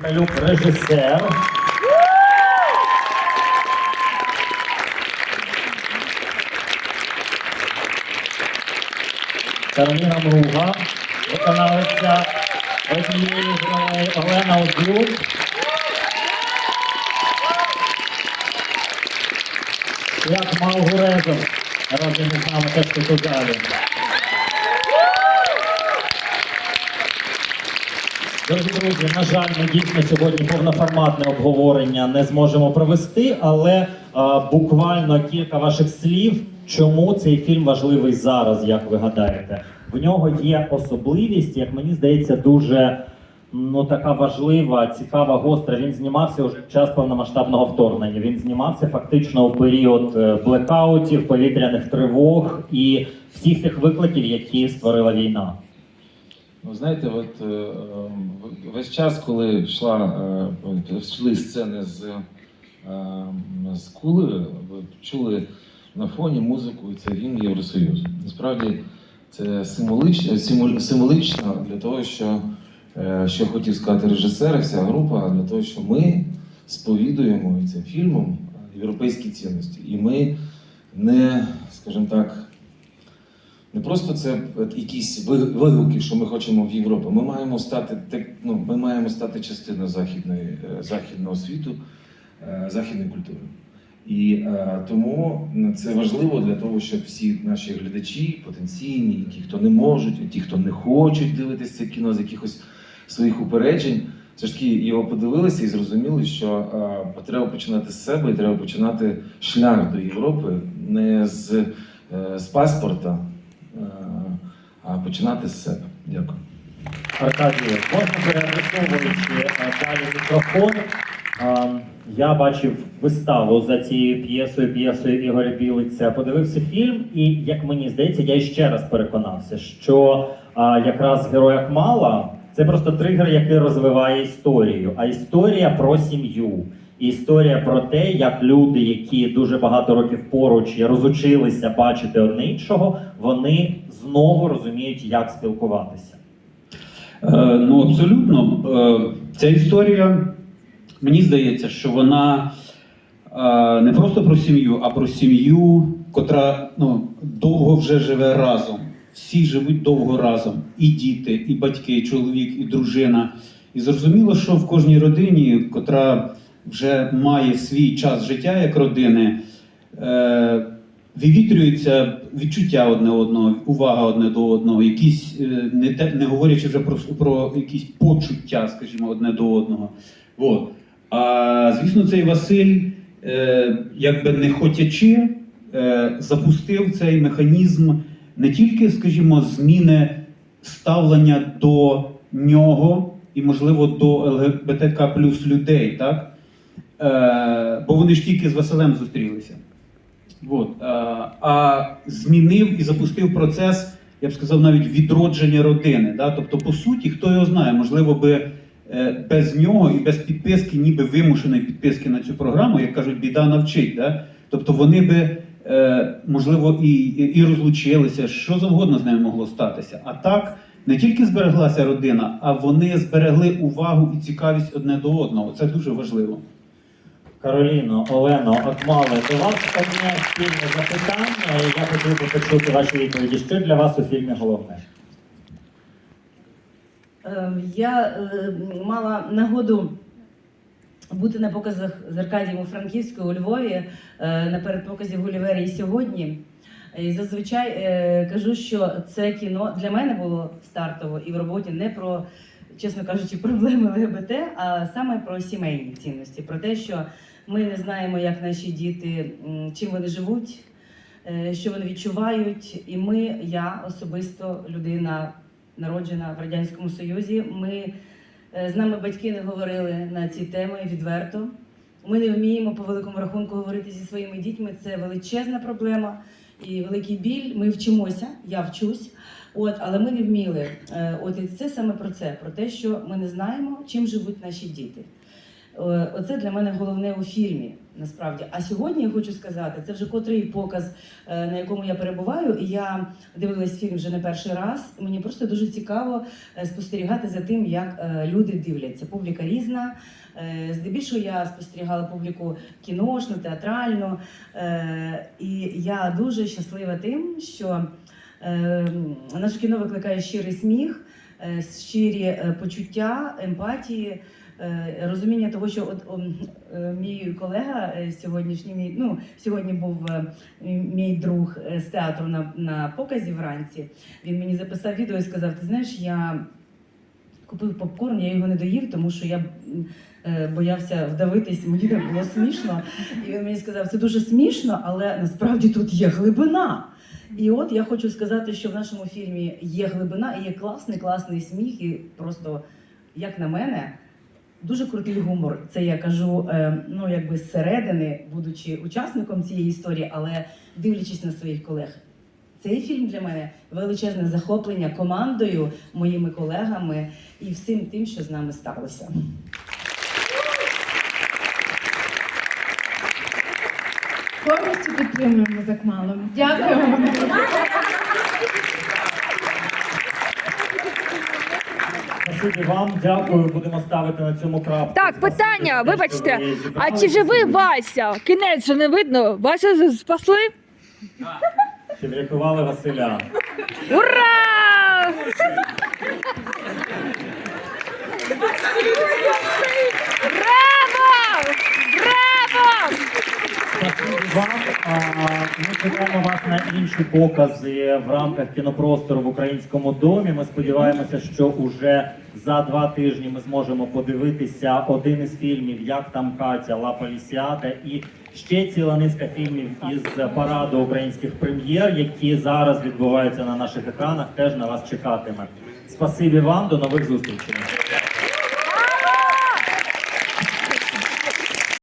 Віталюк режисер. Кароліна Мруга, виконавиця однієї з Олена Одлюк. Як Малгурезов, разом із нами теж тут у. Дорогі друзі, на жаль, ми дійсно сьогодні повноформатне обговорення не зможемо провести, але а, буквально кілька ваших слів, чому цей фільм важливий зараз, як ви гадаєте. В нього є особливість, як мені здається, дуже ну така важлива, цікава, гостра. Він знімався вже в час повномасштабного вторгнення. Він знімався фактично у період е, блекаутів, повітряних тривог і всіх тих викликів, які створила війна. Ну, знаєте, от е, е, весь час, коли йшла, е, йшли сцени з, е, з кулею, чули на фоні музику, і це гімн Євросоюзу. Насправді це символично, символично для того, що, що хотів сказати режисер, вся група, для того, що ми сповідуємо цим фільмом європейські цінності. І ми не, скажімо так, не просто це якісь вигуки, що ми хочемо в Європу. Ми маємо стати ну, ми маємо стати частиною західної, е, західного світу, е, західної культури. І е, тому це важливо для того, щоб всі наші глядачі, потенційні, ті, хто не можуть, ті, хто не хочуть дивитися це кіно з якихось своїх упереджень, все ж таки його подивилися і зрозуміли, що треба починати з себе і треба починати шлях до Європи не з, з паспорта, а починати з себе. Дякую. Аркадію, можна переадресовуючи е, далі мікрофон. Е, Я бачив виставу за цією п'єсою, п'єсою Ігоря Білиця. Подивився фільм, і як мені здається, я ще раз переконався, що е, якраз герой Акмала це просто тригер, який розвиває історію. А історія про сім'ю. Історія про те, як люди, які дуже багато років поруч розучилися бачити одне іншого, вони знову розуміють, як спілкуватися. Е, Ну, абсолютно. Е, Ця історія, мені здається, що вона е, не просто про сім'ю, а про сім'ю, котра ну, довго вже живе разом. Всі живуть довго разом. І діти, і батьки, і чоловік, і дружина. І зрозуміло, що в кожній родині, котра вже має свій час життя як родини, е, вивітрюється відчуття одне одного, увага одне до одного, якісь е, не те, не говорячи вже про, про якісь почуття, скажімо, одне до одного. От. А звісно, цей Василь, е, якби не хотячи, е, запустив цей механізм не тільки, скажімо, зміни ставлення до нього і, можливо, до ЛГБТК плюс людей, так? Е, бо вони ж тільки з Василем зустрілися. От, е, а змінив і запустив процес, я б сказав, навіть відродження родини. Да? Тобто, по суті, хто його знає, можливо, би е, без нього і без підписки, ніби вимушеної підписки на цю програму, як кажуть, біда навчить. Да? Тобто вони би, можливо, і, і розлучилися, що завгодно з ними могло статися. А так не тільки збереглася родина, а вони зберегли увагу і цікавість одне до одного. Це дуже важливо. Кароліно, Олено, Акмале, до вас одне спільне запитання, і я хотів би почути ваші відповіді. Що для вас у фільмі головне? Е, Я е, мала нагоду бути на показах з Аркадієм у Франківську у Львові е, на передпоказі Гулівері і сьогодні. І зазвичай е, кажу, що це кіно для мене було стартово і в роботі не про, чесно кажучи, проблеми ЛГБТ, а саме про сімейні цінності, про те, що ми не знаємо, як наші діти, чим вони живуть, е, що вони відчувають. І ми, я особисто людина народжена в радянському союзі. Ми е, з нами батьки не говорили на ці теми відверто. Ми не вміємо по великому рахунку говорити зі своїми дітьми. Це величезна проблема і великий біль. Ми вчимося, я вчусь. От, але ми не вміли. Е, От і це саме про це, про те, що ми не знаємо, чим живуть наші діти. Е, Оце для мене головне у фільмі. Насправді, а сьогодні я хочу сказати, це вже котрий показ, е, на якому я перебуваю, і я дивилась фільм вже не перший раз. Мені просто дуже цікаво е, спостерігати за тим, як люди дивляться. Публіка різна. Здебільшого я спостерігала публіку кіношну, театральну, і я дуже щаслива тим, що наше кіно викликає щирий сміх, щирі почуття, емпатії. Е, Розуміння того, що от ом, е, мій колега е, сьогоднішній мій, ну сьогодні був мій друг з театру на, на показі вранці. Він мені записав відео і сказав: Ти знаєш, я купив попкорн, я його не доїв, тому що я боявся вдавитись, мені так було смішно. І він мені сказав, це дуже смішно, але насправді тут є глибина. І от я хочу сказати, що в нашому фільмі є глибина і є класний, класний сміх, і просто, як на мене, дуже крутий гумор. Це я кажу, е, ну якби зсередини, будучи учасником цієї історії, але дивлячись на своїх колег. Цей фільм для мене величезне захоплення командою, моїми колегами і всім тим, що з нами сталося. Повністю підтримуємо Закмалу. Дякуємо. Спасибі вам, дякую. Будемо ставити на цьому крапку. Так, питання, вибачте, А чи живий. Вася? Кінець же не видно. Вася спасли? Чи врятували Василя? Ура! Браво! Браво! Вам. Ми чекаємо вас на інші покази в рамках кінопростору в українському домі. Ми сподіваємося, що уже за два тижні ми зможемо подивитися один із фільмів, як там Катя Ла Полісіада і ще ціла низка фільмів із параду українських прем'єр, які зараз відбуваються на наших екранах. Теж на вас чекатиме. Спасибі вам, до нових зустрічей.